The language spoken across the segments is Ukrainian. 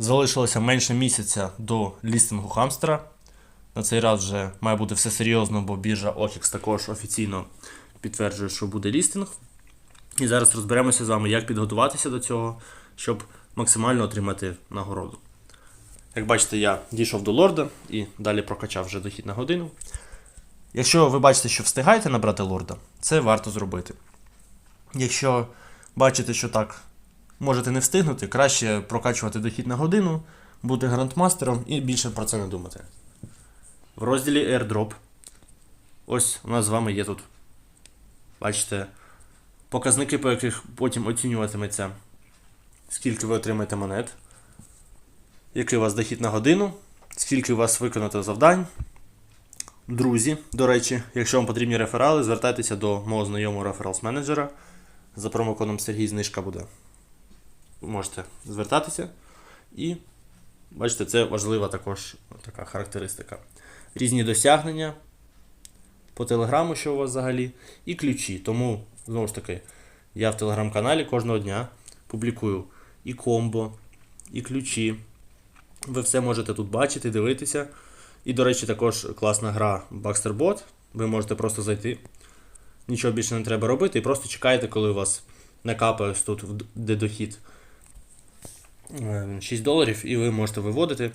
Залишилося менше місяця до лістингу хамстера. На цей раз вже має бути все серйозно, бо біржа OKX також офіційно підтверджує, що буде лістинг. І зараз розберемося з вами, як підготуватися до цього, щоб максимально отримати нагороду. Як бачите, я дійшов до лорда і далі прокачав вже дохід на годину. Якщо ви бачите, що встигаєте набрати лорда, це варто зробити. Якщо бачите, що так можете не встигнути, краще прокачувати дохід на годину, бути грандмастером і більше про це не думати. В розділі Airdrop. Ось у нас з вами є тут. Бачите, показники, по яких потім оцінюватиметься, скільки ви отримаєте монет, який у вас дохід на годину, скільки у вас виконано завдань. Друзі, до речі, якщо вам потрібні реферали, звертайтеся до мого знайомого рефералс менеджера. За промокодом Сергій знижка буде. Можете звертатися. І бачите, це важлива також така характеристика. Різні досягнення по телеграму, що у вас взагалі, і ключі. Тому, знову ж таки, я в телеграм-каналі кожного дня публікую і комбо, і ключі. Ви все можете тут бачити, дивитися. І, до речі, також класна гра Baxter Bot. Ви можете просто зайти. Нічого більше не треба робити, і просто чекаєте, коли у вас накапає тут, де дохід 6 доларів, і ви можете виводити.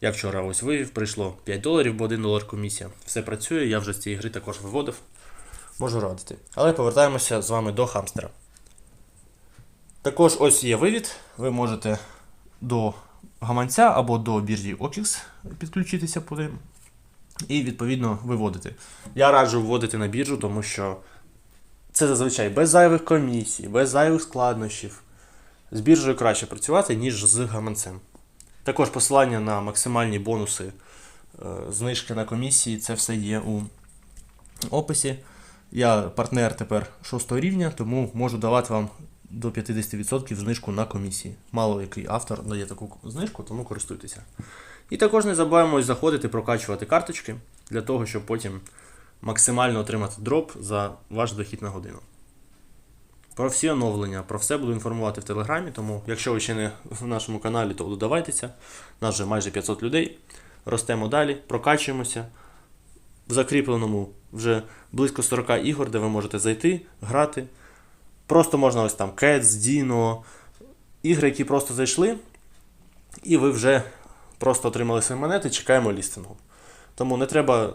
Я вчора ось вивів, прийшло 5 доларів, бо 1 долар комісія. Все працює, я вже з цієї гри також виводив. Можу радити. Але повертаємося з вами до хамстера. Також ось є вивід. Ви можете до гаманця або до біржі OKX підключитися по ним і відповідно виводити. Я раджу вводити на біржу, тому що це зазвичай без зайвих комісій, без зайвих складнощів. З біржею краще працювати, ніж з гаманцем. Також посилання на максимальні бонуси, е, знижки на комісії, це все є у описі. Я партнер тепер 6 рівня, тому можу давати вам до 50% знижку на комісії. Мало який автор дає таку знижку, тому користуйтеся. І також не забуваємо заходити, прокачувати карточки для того, щоб потім максимально отримати дроп за ваш дохід на годину. Про всі оновлення, про все буду інформувати в Телеграмі, тому якщо ви ще не в нашому каналі, то додавайтеся. Нас вже майже 500 людей. Ростемо далі, прокачуємося. В закріпленому вже близько 40 ігор, де ви можете зайти, грати. Просто можна ось там Cats, Dino, ігри, які просто зайшли, і ви вже просто отримали свої монети, чекаємо лістингу. Тому не треба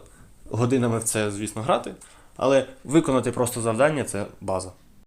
годинами в це, звісно, грати, але виконати просто завдання це база.